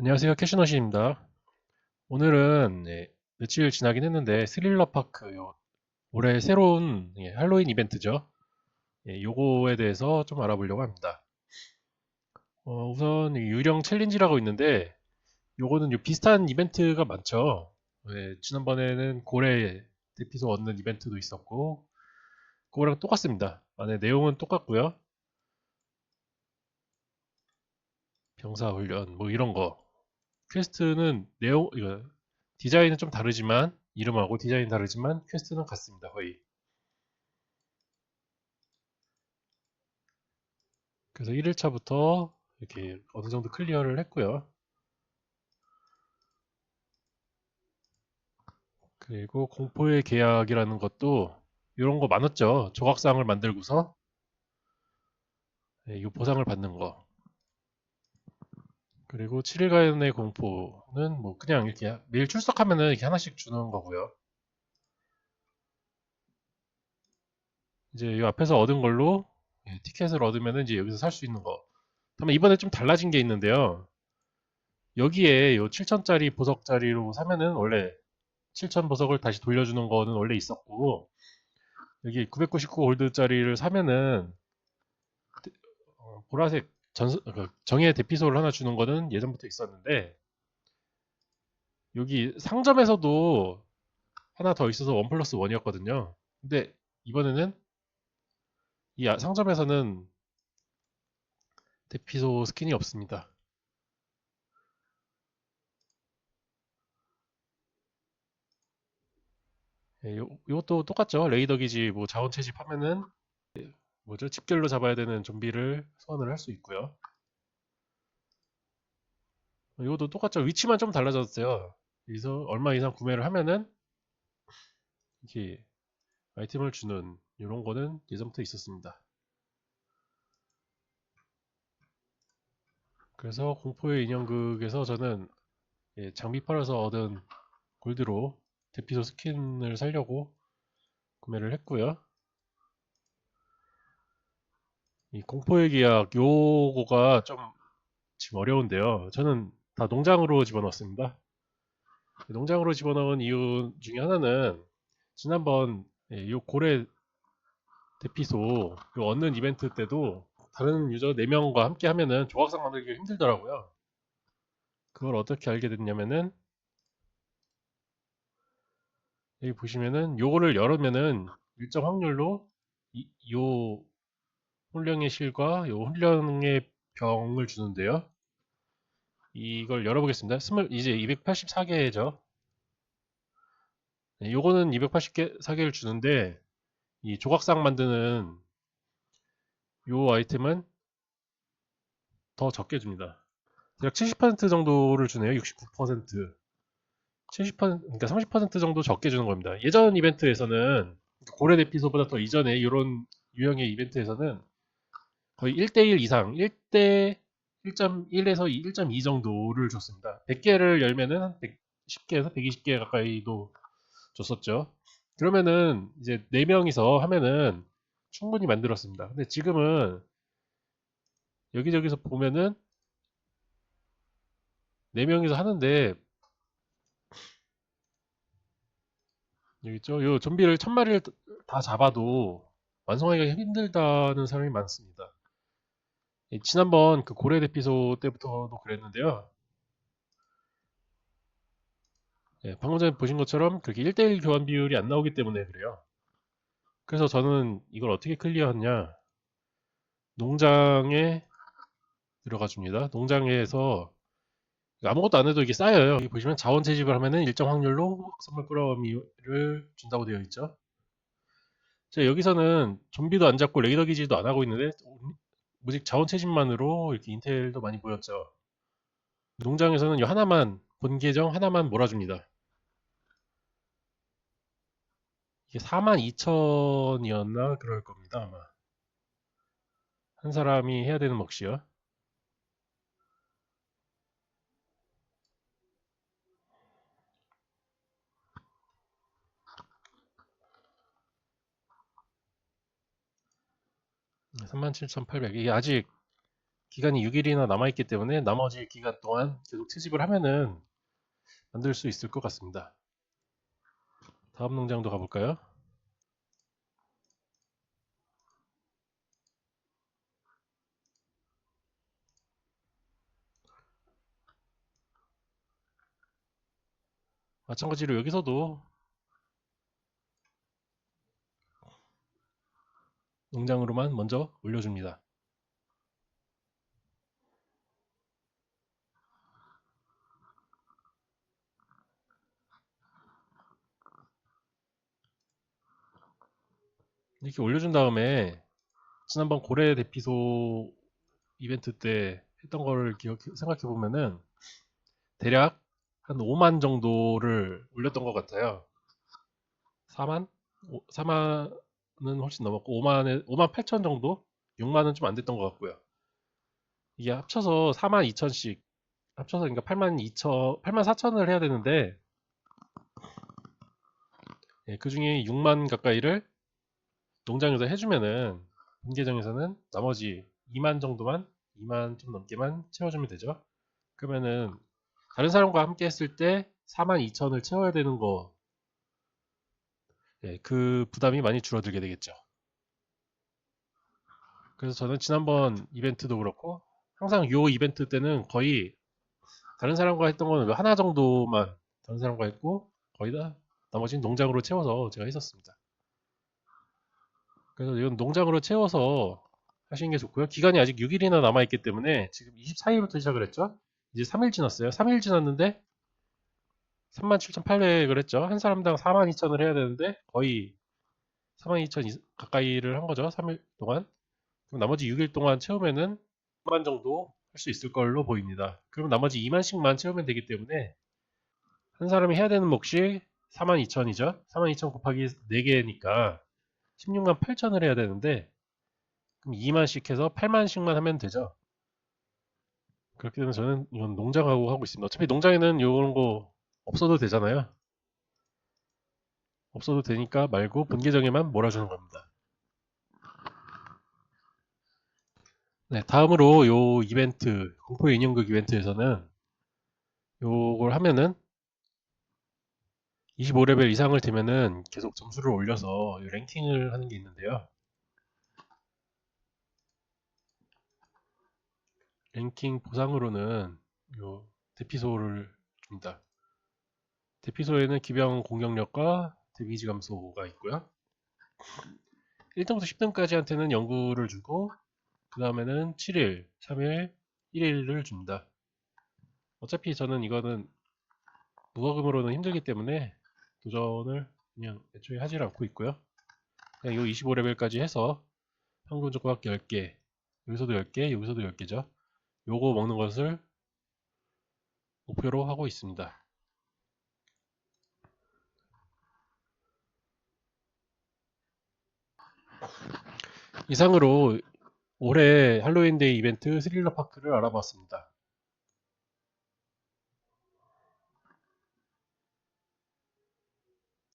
안녕하세요. 캐시너시입니다. 오늘은 예, 며칠 지나긴 했는데 스릴러 파크 요 올해 새로운 예, 할로윈 이벤트죠. 예, 요거에 대해서 좀 알아보려고 합니다. 어, 우선 이 유령 챌린지라고 있는데 요거는 요 비슷한 이벤트가 많죠. 예, 지난번에는 고래 대피소 얻는 이벤트도 있었고 그거랑 똑같습니다. 안에 내용은 똑같고요. 병사 훈련 뭐 이런 거 퀘스트는 내용 이거 디자인은 좀 다르지만 이름하고 디자인 다르지만 퀘스트는 같습니다 거의. 그래서 1일차부터 이렇게 어느 정도 클리어를 했고요. 그리고 공포의 계약이라는 것도 이런 거 많았죠. 조각상을 만들고서. 네, 이 보상을 받는 거 그리고 7일간의 공포는 뭐 그냥 이렇게 매일 출석하면은 이렇게 하나씩 주는 거고요. 이제 이 앞에서 얻은 걸로 예, 티켓을 얻으면은 이제 여기서 살 수 있는 거. 다만 이번에 좀 달라진 게 있는데요. 여기에 요 7천짜리 보석짜리로 사면은 원래 7천 보석을 다시 돌려주는 거는 원래 있었고 여기 999 골드짜리를 사면은 어, 보라색 전, 그 정예 대피소를 하나 주는 거는 예전부터 있었는데 여기 상점에서도 하나 더 있어서 원 플러스 원이었거든요. 근데 이번에는 이 아- 상점에서는 대피소 스킨이 없습니다. 예, 요, 이것도 똑같죠. 레이더 기지 뭐 자원 채집 하면은 뭐죠? 집결로 잡아야 되는 좀비를 소환을 할 수 있고요. 이것도 똑같죠. 위치만 좀 달라졌어요. 여기서 얼마 이상 구매를 하면은 이렇게 아이템을 주는 이런 거는 예전부터 있었습니다. 그래서 공포의 인형극에서 저는 예, 장비 팔아서 얻은 골드로 대피소 스킨을 사려고 구매를 했고요. 이 공포의 계약 요거가 좀 지금 어려운데요. 저는 다 농장으로 집어넣었습니다. 농장으로 집어넣은 이유 중에 하나는 지난번 예, 요 고래 대피소 요 얻는 이벤트 때도 다른 유저 4명과 함께 하면은 조각상 만들기가 힘들더라고요. 그걸 어떻게 알게 됐냐면은 여기 보시면은 요거를 열으면은 일정 확률로 이, 요 훈령의 실과 요 훈령의 병을 주는데요. 이걸 열어보겠습니다. 스물 이제 284개죠. 네, 요거는 280개 4개를 주는데 이 조각상 만드는 요 아이템은 더 적게 줍니다. 대략 70% 정도를 주네요. 69%. 70% 그러니까 30% 정도 적게 주는 겁니다. 예전 이벤트에서는 고래 대피소보다 더 이전에 이런 유형의 이벤트에서는 거의 1대1 이상, 1대 1.1에서 1.2 정도를 줬습니다. 100개를 열면은 한 110개에서 120개 가까이도 줬었죠. 그러면은 이제 4명이서 하면은 충분히 만들었습니다. 근데 지금은 여기저기서 보면은 4명이서 하는데 여기 있죠? 요 좀비를 천 마리를 다 잡아도 완성하기가 힘들다는 사람이 많습니다. 이 지난번 그 고래 대피소 때부터도 그랬는데요. 예, 방금 전에 보신 것처럼 그렇게 1대1 교환 비율이 안 나오기 때문에 그래요. 그래서 저는 이걸 어떻게 클리어하냐. 농장에 들어가 줍니다. 농장에서 아무것도 안 해도 이게 쌓여요. 여기 보시면 자원 채집을 하면은 일정 확률로 선물 꾸러미를 준다고 되어 있죠. 자, 여기서는 좀비도 안 잡고 레이더 기지도 안 하고 있는데 무직 자원 채집만으로 이렇게 인텔도 많이 보였죠. 농장에서는 이 하나만 본 계정 하나만 몰아줍니다. 이게 42,000이었나 그럴 겁니다 아마. 한 사람이 해야 되는 몫이요. 37,800. 이게 아직 기간이 6일이나 남아있기 때문에 나머지 기간 동안 계속 채집을 하면은 만들 수 있을 것 같습니다. 다음 농장도 가볼까요? 마찬가지로 여기서도 농장으로만 먼저 올려줍니다. 이렇게 올려준 다음에 지난번 고래 대피소 이벤트 때 했던 거를 기억 생각해 보면은 대략 한 5만 정도를 올렸던 것 같아요. 4만? 4만은 훨씬 넘었고 5만에 5만 8천 정도? 6만은 좀 안 됐던 것 같고요. 이게 합쳐서 4만 2천씩 합쳐서 그러니까 8만 2천 8만 4천을 해야 되는데 예, 그 중에 6만 가까이를 농장에서 해주면은 본 계정에서는 나머지 2만 정도만 2만 좀 넘게만 채워주면 되죠. 그러면은 다른 사람과 함께 했을 때 4만 2천을 채워야 되는 거, 예, 그 부담이 많이 줄어들게 되겠죠. 그래서 저는 지난번 이벤트도 그렇고 항상 요 이벤트 때는 거의 다른 사람과 했던 거는 하나 정도만 다른 사람과 했고 거의 다 나머지는 농장으로 채워서 제가 했었습니다. 그래서 이건 농장으로 채워서 하시는 게 좋고요. 기간이 아직 6일이나 남아있기 때문에 지금 24일부터 시작을 했죠. 이제 3일 지났어요. 3일 지났는데 37,800을 했죠. 한 사람당 42,000을 해야 되는데 거의 42,000 가까이를 한 거죠. 3일 동안. 그럼 나머지 6일 동안 채우면은 2만 정도 할 수 있을 걸로 보입니다. 그럼 나머지 2만씩만 채우면 되기 때문에 한 사람이 해야 되는 몫이 42,000이죠. 42,000 곱하기 4개니까 16만 8천을 해야 되는데 그럼 2만씩 해서 8만씩만 하면 되죠. 그렇게 되면 저는 이건 농장하고 하고 있습니다. 어차피 농장에는 이런 거 없어도 되잖아요. 없어도 되니까 말고 본 계정에만 몰아주는 겁니다. 네, 다음으로 요 이벤트, 공포의 인형극 이벤트에서는 요걸 하면은 25레벨 이상을 되면은 계속 점수를 올려서 이 랭킹을 하는 게 있는데요. 랭킹 보상으로는 요 대피소를 줍니다. 대피소에는 기병 공격력과 데미지 감소가 있고요. 1등부터 10등까지한테는 연구를 주고 그 다음에는 7일, 3일, 1일을 줍니다. 어차피 저는 이거는 무과금으로는 힘들기 때문에 도전을 그냥 애초에 하질 않고 있고요. 그냥 요 25레벨까지 해서 평균 조각 10개, 여기서도 10개, 여기서도 10개죠. 요거 먹는 것을 목표로 하고 있습니다. 이상으로 올해 할로윈데이 이벤트 스릴러 파크를 알아봤습니다.